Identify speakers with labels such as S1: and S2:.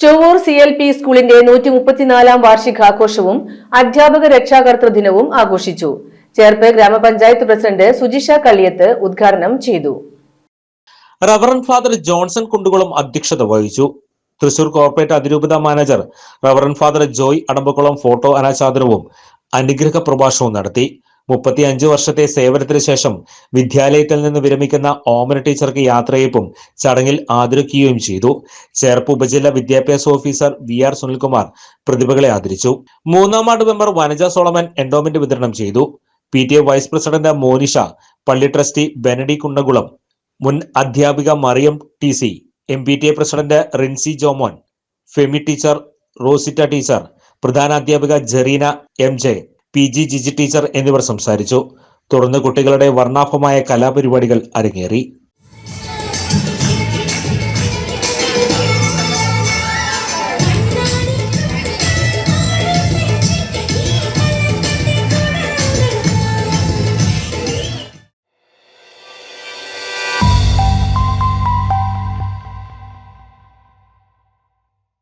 S1: Chovvur C L P സ്കൂളിന്റെ നൂറ്റി മുപ്പത്തിനാലാം വാർഷികാഘോഷവും അധ്യാപക രക്ഷാകർത്തൃ ദിനവും ആഘോഷിച്ചു. ചേർപ്പ് ഗ്രാമപഞ്ചായത്ത് പ്രസിഡന്റ് സുജിഷ കള്ളിയത്ത് ഉദ്ഘാടനം ചെയ്തു.
S2: റവറൻ ഫാദർ ജോൺസൺ കുണ്ടുകുളം അധ്യക്ഷത വഹിച്ചു. തൃശൂർ കോർപ്പറേറ്റ് അതിരൂപത manager reverend father Joy Adambakkulam photo അനാച്ഛാദനവും അനുഗ്രഹ പ്രഭാഷണവും നടത്തി. മുപ്പത്തി അഞ്ച് വർഷത്തെ സേവനത്തിന് ശേഷം വിദ്യാലയത്തിൽ നിന്ന് വിരമിക്കുന്ന ഓമന ടീച്ചർക്ക് യാത്രയപ്പും ചടങ്ങിൽ ആദരിക്കുകയും ചെയ്തു. ചേർപ്പ് ഉപജില്ലാ വിദ്യാഭ്യാസ ഓഫീസർ വി ആർ സുനിൽകുമാർ പ്രതിഭകളെ ആദരിച്ചു. മൂന്നാം ward member Vanaja Solomon endowment വിതരണം ചെയ്തു. P T A vice president Monisha പള്ളി ട്രസ്റ്റി ബെനഡി കുണ്ടകുളം മുൻ അധ്യാപിക Mariam T C M P T A president Rincy Jomon Femi teacher Rosita teacher പ്രധാന അധ്യാപിക Jerina M J P G Jiji teacher എന്നിവർ സംസാരിച്ചു. തുടർന്ന് കുട്ടികളുടെ വർണാഭമായ കലാപരിപാടികൾ അരങ്ങേറി.